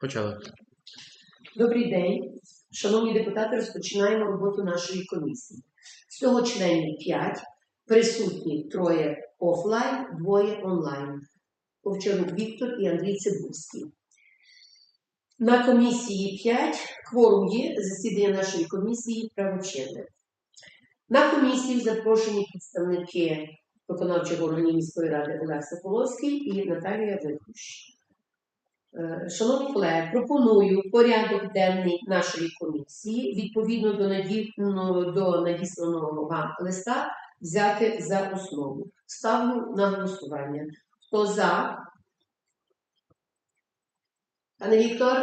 Почали. Добрий день, шановні депутати. Розпочинаємо роботу нашої комісії. Всього членів 5, присутні троє офлайн, двоє онлайн. Овчарук Віктор і Андрій Цибульський. На комісії 5 кворум є засідання нашої комісії правочинне. На комісію запрошені представники виконавчого органу міської ради Олег Соколовський і Наталія Викуш. Е, Шановні колеги, пропоную порядок денний нашої комісії відповідно до, надісланого вам листа взяти за основу. Ставлю на голосування. Хто за? Пане Віктор?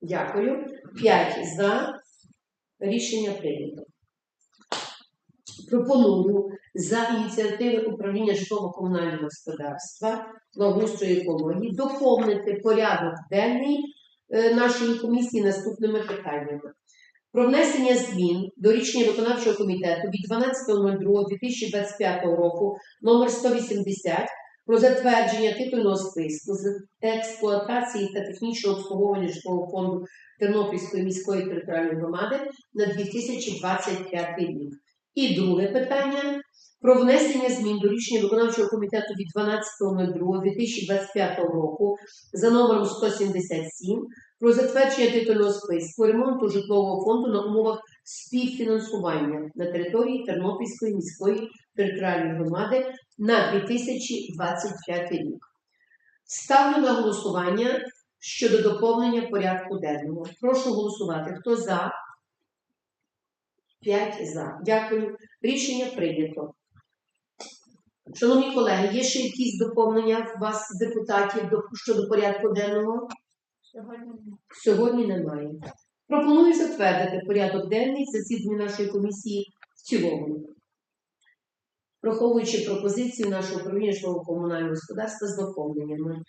Дякую. П'ять за. Рішення прийнято. Пропоную за ініціативи управління житлово-комунального господарства, благоустрою екології доповнити порядок денний е, нашої комісії наступними питаннями. Про внесення змін до рішення виконавчого комітету від 12.02.2025 року номер 180 про затвердження титульного списку з експлуатації та технічного обслуговування житлового фонду Тернопільської міської територіальної громади на 2025 рік. І друге питання про внесення змін до рішення виконавчого комітету від 12.02.2025 року за номером 177 про затвердження титульного списку ремонту житлового фонду на умовах співфінансування на території Тернопільської міської територіальної громади на 2025 рік. Ставлю на голосування щодо доповнення порядку денного. Прошу голосувати. Хто за? П'ять за. Дякую. Рішення прийнято. Шановні колеги, є ще якісь доповнення в вас, депутатів, щодо порядку денного? Сьогодні немає. Пропоную затвердити порядок денний засідання нашої комісії в цілому. Враховуючи пропозицію нашого управління житлово-комунального господарства з доповненнями.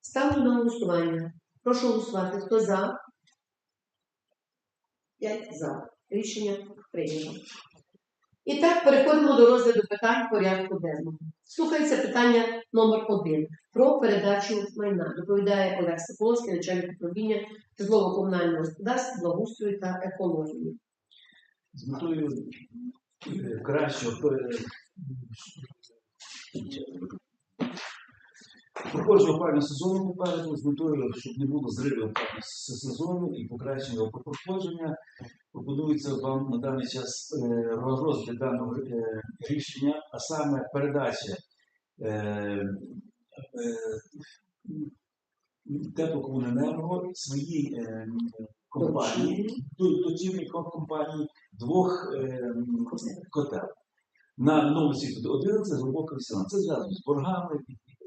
Ставлю на голосування. Прошу голосувати. Хто за? П'ять за. Рішення прийнято. І так, переходимо до розгляду питань порядку денного. Слухається питання номер один про передачу майна. Доповідає Олег Соколовський, начальник управління житлово-комунального господарства, благоустрою та екології. з метою е, кращого проходження опального сезону попереду, з метою, щоб не було зривів опального сезону і покращення його проходження, пропонується вам на даний час е, розгляд даного е, рішення, а саме передача е, теплокомуненерго своїй компанії, до- дочірній компанії двох котел. На новому світі 11 глибоко 18. Це зв'язано з боргами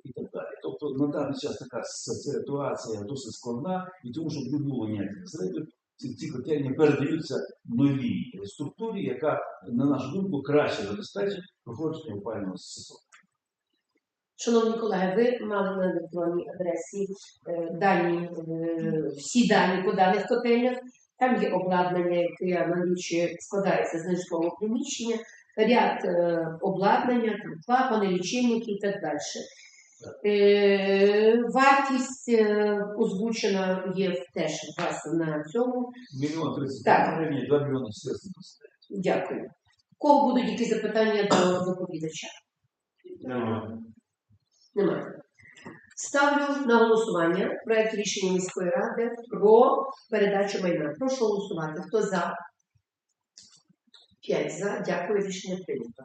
і так далі. Тобто на даний час така ситуація досить складна, і тому, щоб не було ніяких зривів, ці, ці котельні передаються новій структурі, яка, на нашу думку, краще забезпечить проходження опального сезону. Шановні колеги, ви мали на електронній адресі е, дані, е, всі дані по даних котельнях. Там є обладнання, яке налічує, складається з нежитлового приміщення, ряд е, обладнання, там, клапани, лічильники і так далі. Е, вартість е, озвучена є теж у вас на цьому. Мільйон 30 Так. гривень, 2 мільйони 400 Дякую. Кого будуть які запитання до доповідача? Немає. Ставлю на голосування проект рішення міської ради про передачу майна. Прошу голосувати. Хто за? П'ять за. Дякую. Рішення прийнято.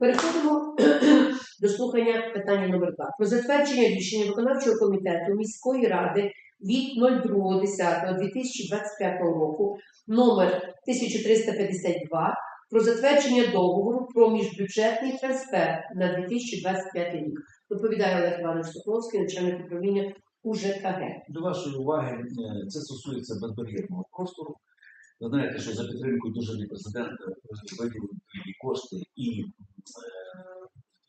Переходимо до слухання питання номер 2 Про затвердження рішення виконавчого комітету міської ради від 02.10.2025 року номер 1352 про затвердження договору про міжбюджетний трансфер на 2025 рік. Доповідає Олег Іванович Соколовський, начальник управління УЖКГ. До вашої уваги, е, це стосується безбар'єрного простору. Ви знаєте, що за підтримкою дуже президента відповідні кошти і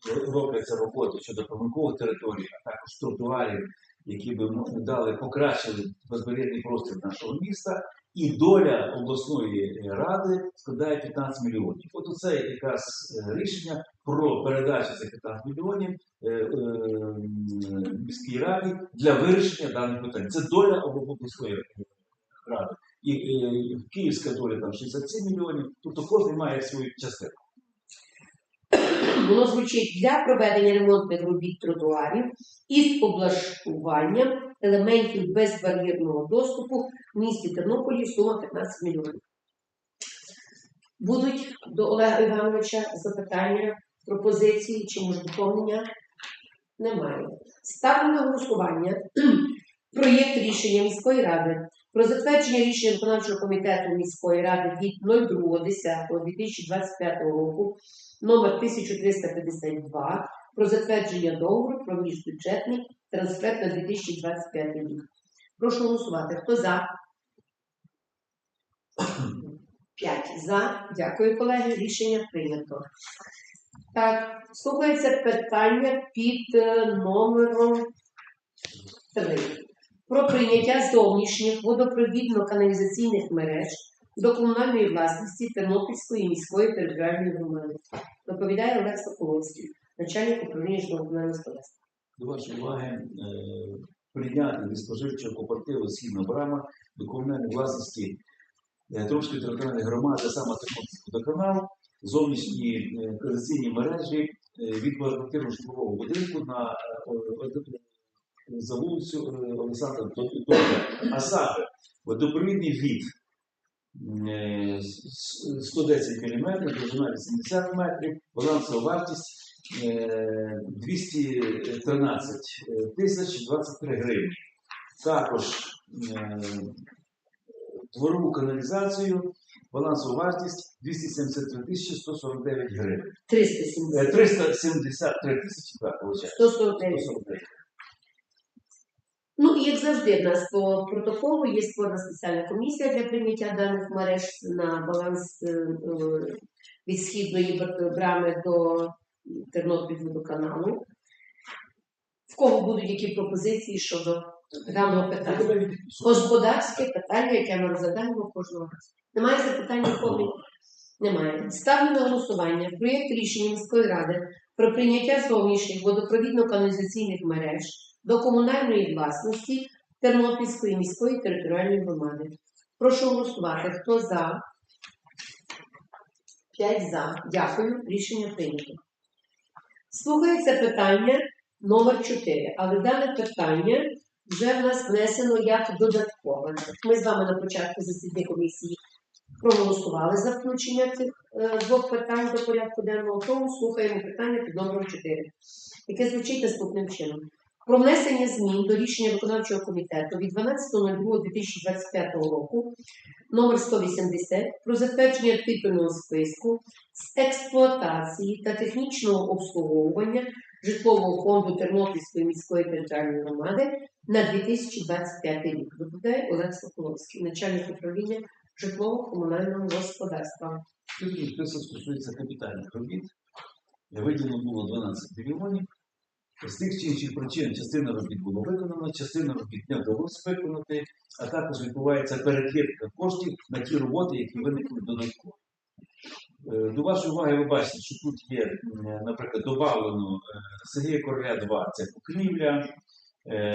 е, робляться роботи щодо проминкових територій, а також тротуарів, які би дали, покращили безбар'єрний простір нашого міста. І доля обласної ради складає 15 мільйонів. От оце якраз е, рішення про передачу цих 15 мільйонів е, е, міській раді для вирішення даних питань. Це доля обласної ради. І е, київська доля там 67 мільйонів, тобто кожен має свою частину. Воно звучить для проведення ремонтних робіт тротуарів із облаштуванням елементів безбар'єрного доступу в місті Тернополі сума 15 мільйонів. Будуть до Олега Івановича запитання, пропозиції чи може доповнення? Немає. Ставлю на голосування проєкт рішення міської ради про затвердження рішення виконавчого комітету міської ради від 02.10.2025 року номер 1352 про затвердження договору про міжбюджетний трансфер на 2025 рік. Прошу голосувати. Хто за? П'ять за. Дякую, колеги. Рішення прийнято. Так, слухається питання під е, номером 3. Про прийняття зовнішніх водопровідно-каналізаційних мереж до комунальної власності Тернопільської міської територіальної громади. Доповідає Олег Соколовський, начальник управління житлово-комунального господарства. До вашої уваги е, прийняти від споживчого кооперативу Східна Брама до комунальної власності е, Трошки територіальної громади, саме Тернопільський водоканал, зовнішні е, каналізаційні мережі від багатоквартирного житлового будинку на за вулицю е, Олександра Довга. А саме водопровідний від е, 110 мм, довжина 80 метрів, балансова вартість е, 213 тисяч 23 гривні. Також е, дворову каналізацію, балансову вартість 273 тисячі 149 гривень. 370. Е, 373 тисячі, так, виходить. 149. 149. Як завжди, в нас по протоколу є створена спеціальна комісія для прийняття даних мереж на баланс е, е, від східної брами до Тернопільводоканалу. В кого будуть які пропозиції щодо даного питання? Господарське питання, яке ми розглядаємо кожного разу. Немає запитань ніколи? Немає. Ставлю на голосування проєкт рішення міської ради про прийняття зовнішніх водопровідно-каналізаційних мереж до комунальної власності Тернопільської міської територіальної громади. Прошу голосувати. Хто за? П'ять за. Дякую. Рішення прийнято. Слухається питання номер 4. Але дане питання вже в нас внесено як додаткове. Ми з вами на початку засідання комісії проголосували за включення цих е, двох питань до порядку денного. Тому слухаємо питання під номером 4, яке звучить наступним чином. Про внесення змін до рішення виконавчого комітету від 12.02.2025 року номер 180 про затвердження титульного списку з експлуатації та технічного обслуговування житлового фонду Тернопільської міської територіальної громади на 2025 рік. Доповідає Олег Соколовський, начальник управління житлово-комунального господарства. Список стосується капітальних робіт. Виділено було 12 мільйонів. З тих чи інших причин частина робіт було виконано, частина робіт не вдалося виконати, а також відбувається перекидка коштів на ті роботи, які виникли додатково. Е, До вашої уваги ви бачите, що тут є, наприклад, додавлено е, Сергія Короля 2 це покрівля, е,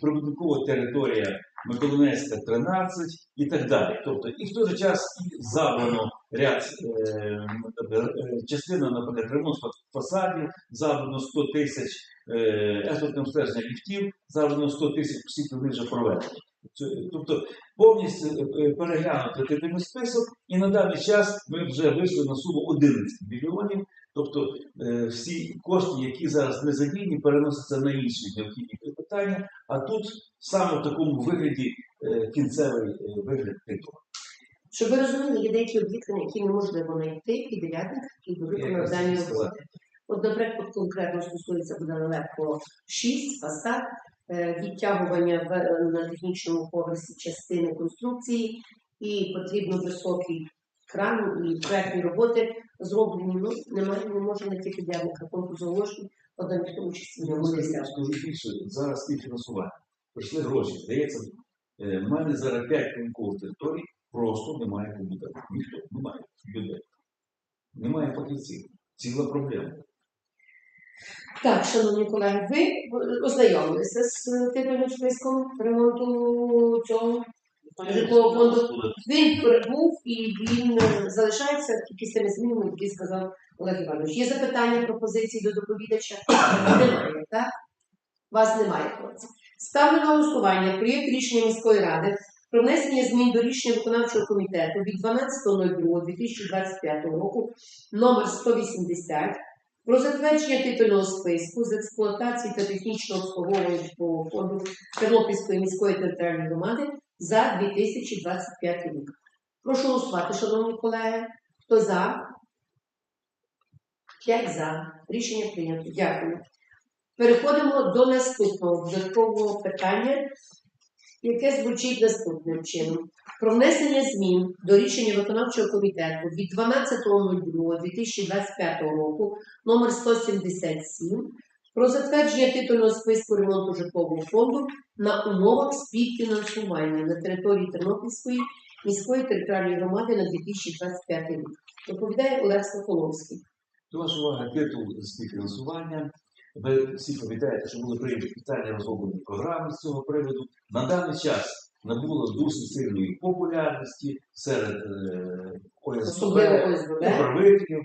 прибудинкова територія Миколинецька 13 і так далі. Тобто, і в той же час і забрано ряд е, е, частина, наприклад, ремонт фасадів, забрано 100 тисяч експортне обстеження ліфтів, забрано 100 тисяч, оскільки вони вже проведені. Тобто повністю е, переглянути титульний список, і на даний час ми вже вийшли на суму 11 мільйонів. Тобто всі кошти, які зараз не задіяні, переносяться на інші необхідні питання, а тут саме в такому вигляді кінцевий вигляд титулу. Щоб ви розуміли, є деякі об'єкти, на які неможливо знайти і дев'ятник, і до виконання дані роботи. От, наприклад, конкретно стосується буде легко 6, фасад, е, відтягування в- на технічному поверсі частини конструкції, і потрібно високий кран і проектні роботи зроблені. Ну, немає, не може знайти підрядника конкурсу оголошень, одним в тому числі Я не скажу, буде скажу більше, зараз співфінансування. Прийшли гроші, здається, Е, В мене зараз 5 ринкових територій, просто немає побудови. Ніхто немає людей. Немає фахівців. Ціла проблема. Так, шановні колеги, ви ознайомилися з титульним списком ремонту цього житлового фонду. Він прибув і він е, залишається тільки з тими змінами, які сказав Олег Іванович. Є запитання, пропозиції до доповідача? Немає, так? Вас немає, хлопці. Ставлю на голосування проєкт рішення міської ради про внесення змін до рішення виконавчого комітету від 12.02.2025 року номер 180 про затвердження титульного списку з експлуатації та технічного обслуговування фонду Тернопільської міської територіальної громади за 2025 рік. Прошу голосувати, шановні колеги. Хто за? П'ять за. Рішення прийнято. Дякую. Переходимо до наступного додаткового питання, яке звучить наступним чином. Про внесення змін до рішення виконавчого комітету від 12.02.2025 року номер 177 про затвердження титульного списку ремонту житлового фонду на умовах співфінансування на території Тернопільської міської територіальної громади на 2025 рік. Доповідає Олег Соколовський. До вашої уваги титул співфінансування. Ви всі пам'ятаєте, що були прийняті спеціальні розроблені програми з цього приводу. На даний час набуло досить сильної популярності серед е, ОСБ, управителів.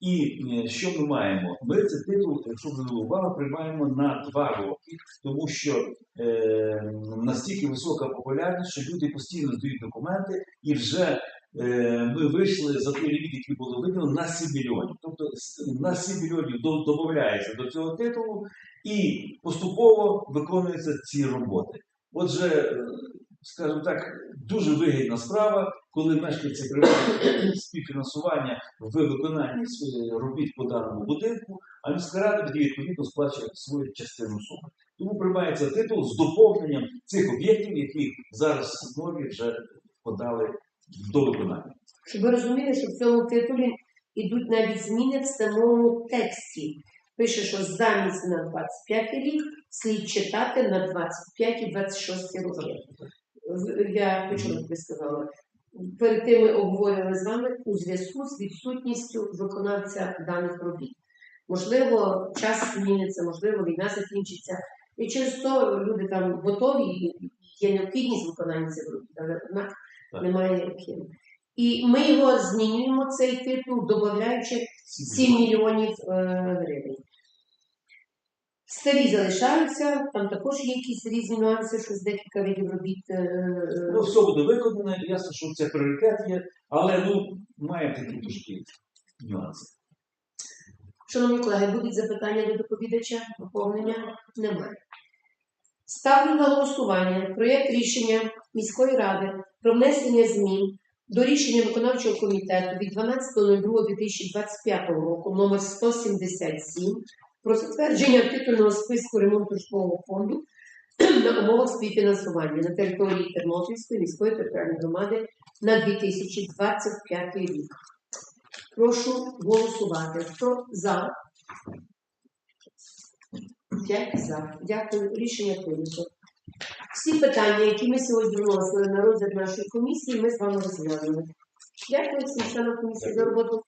І е, що ми маємо? Ми цей титул, якщо звернули увагу, приймаємо на два роки, тому що е, настільки висока популярність, що люди постійно здають документи, і вже ми вийшли за той ліміт, який було виділено, на 7 мільйонів. Тобто на 7 мільйонів додається до цього титулу і поступово виконуються ці роботи. Отже, е, скажімо так, дуже вигідна справа, коли мешканці приймають співфінансування в виконанні робіт по даному будинку, а міська рада відповідно сплачує свою частину суми. Тому приймається титул з доповненням цих об'єктів, які зараз в нормі вже подали до виконання. Щоб ви розуміли, що в цьому титулі йдуть навіть зміни в самому тексті. Пише, що замість на 25 рік слід читати на 25 і 26 роки. Я почула, як ви сказали. Перед тим ми обговорювали з вами у зв'язку з відсутністю виконавця даних робіт. Можливо, час зміниться, можливо, війна закінчиться. І через то люди там готові, є необхідність виконання цих робіт, але однак. Немає яким. І ми його змінюємо, цей титул, додаючи 7 мільйонів е, гривень. Старі залишаються, там також є якісь різні нюанси, що з декілька видів робіт. е, е, Ну, все буде виконано, ясно, що це пріоритет є, але ну, має такі трошки нюанси. Шановні колеги, будуть запитання до доповідача? Доповнення немає. Ставлю на голосування проєкт рішення міської ради про внесення змін до рішення виконавчого комітету від 12.02.2025 року номер 177 про затвердження титульного списку ремонту житлового фонду на умовах співфінансування на території Тернопільської міської територіальної громади на 2025 рік. Прошу голосувати. Хто за? П'ять за. Дякую. Рішення прийнято. Всі питання, які ми сьогодні вносили на розгляд нашої комісії, ми з вами розглянули. Дякую всім членам комісії за роботу.